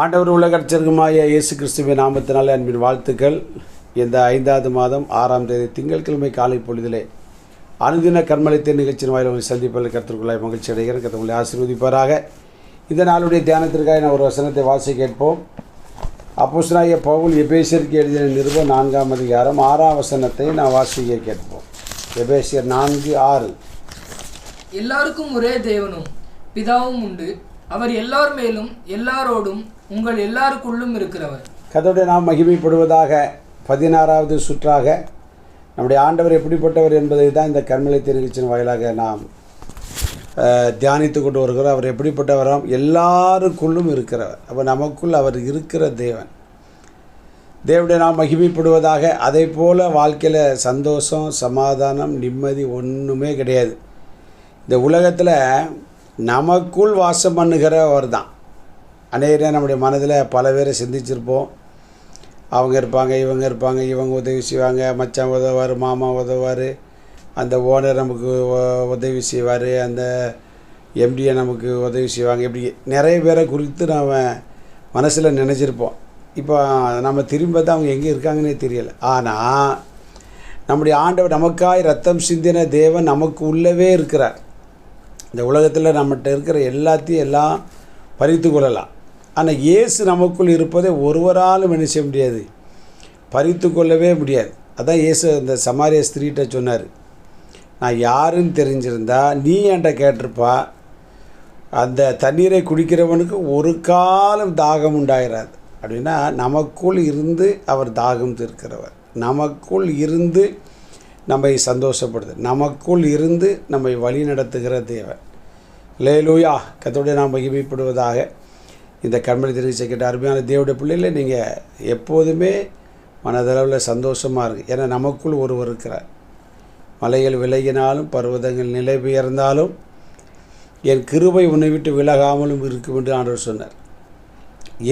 ஆண்டவர் உலகச்சருக்குமாய இயேசு கிறிஸ்துவின் நாமத்தினாலே அன்பின் வாழ்த்துக்கள். இந்த ஐந்தாவது மாதம் ஆறாம் தேதி திங்கட்கிழமை காலை பொழுதிலே அனுதின கர்மலித்த நிகழ்ச்சியின் வாயில் உங்களை சந்திப்பதில் கருத்துக்குள்ளாய் மகிழ்ச்சி அடைகிறேன். கத்தவங்களை ஆசீர்வதிப்பாராக. இந்த நாளுடைய தியானத்திற்காக நான் ஒரு வசனத்தை வாசி கேட்போம். அப்போஸ்தலனாகிய பவுல் எபேசியருக்கு எழுதின நிருபம் நான்காம் அதிகாரம் ஆறாம் வசனத்தை நான் வாசிக்க கேட்போம். எபேசியர் நான்கு ஆறு. எல்லாருக்கும் ஒரே தேவனும் பிதாவும் உண்டு. அவர் எல்லார் மேலும் எல்லாரோடும் உங்கள் எல்லாருக்குள்ளும் இருக்கிறவர். கதவுடைய நாம் மகிமைப்படுவதாக பதினாறாவது சுற்றாக நம்முடைய ஆண்டவர் எப்படிப்பட்டவர் என்பதை தான் இந்த கர்மலித்த நிகழ்ச்சியின் வாயிலாக நாம் தியானித்து கொண்டு வருகிறோம். அவர் எப்படிப்பட்டவராம் எல்லாருக்குள்ளும் இருக்கிறவர். அப்போ நமக்குள் அவர் இருக்கிற தேவன். தேவனுடைய நாம் மகிமைப்படுவதாக அதே போல் வாழ்க்கையில் சந்தோஷம் சமாதானம் நிம்மதி ஒன்றுமே கிடையாது. இந்த உலகத்தில் நமக்குள் வாசம் பண்ணுகிறவர் தான். அநேக நம்முடைய மனதில் பல பேரை சிந்திச்சிருப்போம். அவங்க இருப்பாங்க இவங்க இருப்பாங்க இவங்க உதவி செய்வாங்க மச்சான் உதவார் மாமா உதவுவார் அந்த ஓனர் நமக்கு உதவி செய்வார் அந்த எம்டியை நமக்கு உதவி செய்வாங்க இப்படி நிறைய பேரை குறித்து நாம் மனசில் நினச்சிருப்போம். இப்போ நம்ம திரும்ப தான் அவங்க எங்கே இருக்காங்கன்னே தெரியல. ஆனால் நம்முடைய ஆண்டவர் நமக்காய் ரத்தம் சிந்தின தேவன் நமக்கு உள்ளவே இருக்கிறார். இந்த உலகத்தில் நம்மகிட்ட இருக்கிற எல்லாத்தையும் எல்லாம் பறித்து கொள்ளலாம். ஆனால் இயேசு நமக்குள் இருப்பதை ஒருவராலும் என்ன செய்ய முடியாது? பறித்து கொள்ளவே முடியாது. அதான் இயேசு அந்த சமாரிய ஸ்திரீட்ட சொன்னார். நான் யாருன்னு தெரிஞ்சிருந்தா நீ என்கிட்ட கேட்டிருப்பா அந்த தண்ணீரை குடிக்கிறவனுக்கு ஒரு காலம் தாகம் உண்டாகிறாது அப்படின்னா நமக்குள் இருந்து அவர் தாகம் தீர்க்கிறவர். நமக்குள் இருந்து நம்மை சந்தோஷப்படுது. நமக்குள் இருந்து நம்மை வழி நடத்துகிற தேவன். லேலூயா கத்தோடைய நாம் மகிமைப்படுவதாக இந்த கண்மணி தெரிவிச்ச கேட்ட அருமையான தேவடைய பிள்ளைகளை நீங்கள் எப்போதுமே மனதளவில் சந்தோஷமாக இருக்குது ஏன்னா நமக்குள் ஒருவர் இருக்கிறார். மலைகள் விலகினாலும் பர்வதங்கள் நிலை உயர்ந்தாலும் என் கிருபை உன்னை விட்டு விலகாமலும் இருக்கும் என்று ஆண்டவர் சொன்னார்.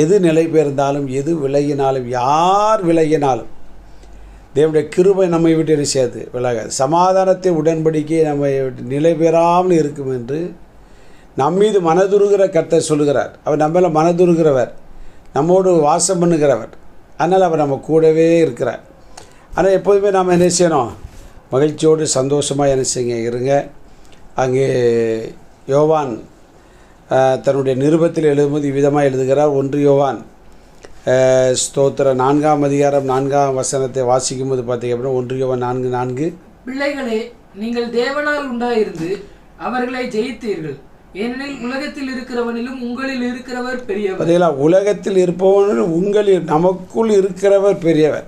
எது நிலை பெயர்ந்தாலும் எது விலகினாலும் யார் விலகினாலும் தேவனுடைய கிருபை நம்மை விட்டு என்ன செய்யாது விலகாது சமாதானத்தை உடன்படிக்கை நம்மை நிலை பெறாமல் இருக்கும் என்று நம்மீது மனதுருகிற கர்த்தர் சொல்லுகிறார். அவர் நம்மள மனதுருகிறவர். நம்மோடு வாசம் பண்ணுகிறவர். அதனால் அவர் நம்ம கூடவே இருக்கிறார். ஆனால் எப்போதுமே நாம் என்ன செய்யணும்? மகிழ்ச்சியோடு சந்தோஷமாக என்ன செய்யுங்க? இருங்க. அங்கே யோவான் தன்னுடைய நிருபத்தில் எழுதும்போது விதமாக எழுதுகிறார். ஒன்று யோவான் ஸ்தோத்திர நான்காம் அதிகாரம் நான்காம் வசனத்தை வாசிக்கும் போது பார்த்தீங்க அப்படின்னா ஒன்று யோவான் நான்கு நான்கு. பிள்ளைகளே நீங்கள் தேவனால் உண்டாயிருந்து அவர்களை ஜெயித்தீர்கள். ஏனெனில் உலகத்தில் இருக்கிறவனிலும் உங்களில் இருக்கிறவர் பெரியவர். பார்த்தீங்களா உலகத்தில் இருப்பவன் உங்களில் நமக்குள் இருக்கிறவர் பெரியவர்.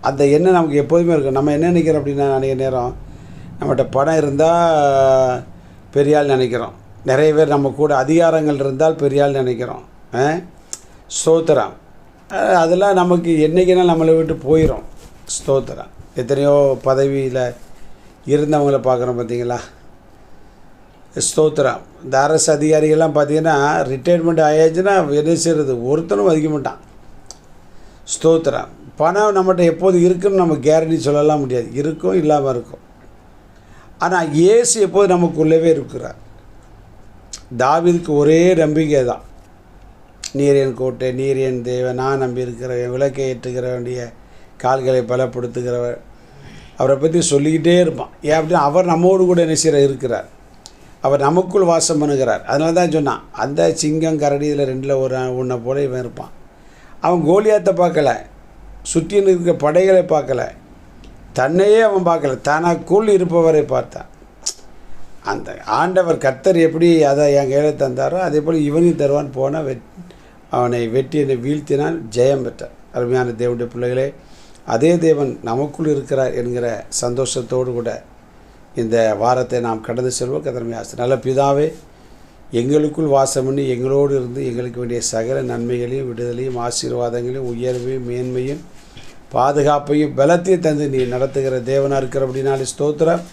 அந்த எண்ணம் நமக்கு எப்போதுமே இருக்கும். நம்ம என்ன நினைக்கிறோம் அப்படின்னா நிறைய நேரம் நம்மகிட்ட பணம் இருந்தால் பெரிய ஆள் நினைக்கிறோம். நிறைய பேர் நம்ம கூட அதிகாரங்கள் இருந்தால் பெரிய ஆள் நினைக்கிறோம். ஆ? ஸ்தோத்திரம். அதெல்லாம் நமக்கு என்றைக்குனா நம்மளை விட்டு போயிடும் ஸ்தோத்திரம். எத்தனையோ பதவியில் இருந்தவங்கள பார்க்குறோம் பார்த்தீங்களா? ஸ்தோத்திரம். இந்த அரசு அதிகாரிகள்லாம் பார்த்தீங்கன்னா ரிட்டையர்மெண்ட் ஆயாச்சுன்னா என்ன செய்கிறது ஒருத்தனும் மதிக்க மாட்டான். ஸ்தோத்திரம். பணம் நம்மகிட்ட எப்போது இருக்குன்னு நம்ம கேரண்டி சொல்லலாம் முடியாது. இருக்கும் இல்லாமல் இருக்கும். ஆனால் ஏசு எப்போது நமக்குள்ளவே இருக்கிறார். தாவீதுக்கு ஒரே நம்பிக்கை தான் நீர் என் கோட்டை நீர் என் தேவன் நான் நம்பி இருக்கிறவன் விளக்கை ஏற்றுகிற வேண்டிய கால்களை பலப்படுத்துகிறவர் அவரை பற்றி சொல்லிக்கிட்டே இருப்பான். ஏன் அப்படின்னா அவர் நம்மோடு கூட நினைச்சிற இருக்கிறார். அவர் நமக்குள் வாசம் பண்ணுகிறார். அதனால தான் சொன்னான் அந்த சிங்கம் கரடி இதில் ரெண்டில் ஒரு ஒன்றை போல இவன் இருப்பான். அவன் கோலியாத்தை பார்க்கல சுற்றின்னு இருக்கிற படைகளை பார்க்கல தன்னையே அவன் பார்க்கல தனக்குள் இருப்பவரை பார்த்தான். அந்த ஆண்டவர் கர்த்தர் எப்படி அதை என் கையில் தந்தாரோ அதே போல் இவனையும் தருவான். போனால் வெ அவனை வெட்டி என்னை வீழ்த்தினால் ஜெயம் பெற்றார். அருமையான தேவனுடைய பிள்ளைகளே அதே தேவன் நமக்குள் இருக்கிறார் என்கிற சந்தோஷத்தோடு கூட இந்த வாரத்தை நாம் கடந்து செல்வோம். கதர்மை ஆசை நல்ல பிதாவே எங்களுக்குள் வாசம் பண்ணி எங்களோடு இருந்து எங்களுக்கு வேண்டிய சகல நன்மைகளையும் விடுதலையும் ஆசீர்வாதங்களையும் உயர்வையும் மேன்மையும் பாதுகாப்பையும் பலத்தையும் தந்து நீ நடத்துகிற தேவனாக இருக்கிறபடினாலே ஸ்தோத்திரம்.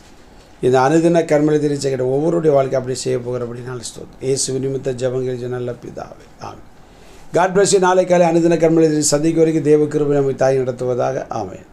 இந்த அனுதின கர்மலை தெரிவிச்சுக்கிட்ட ஒவ்வொருடைய வாழ்க்கை அப்படி செய்ய போகிறபடினாலே ஸ்தோத்திரம். இயேசு நிமித்த ஜபங்கள் நல்ல பிதாவே. ஆமாம் காட் பிளஸ் நாளை காலை அனுதின கர்மலை சந்திக்க வரைக்கும் தேவ கிருபை நம்மை தாய் நடத்துவதாக. ஆமென்.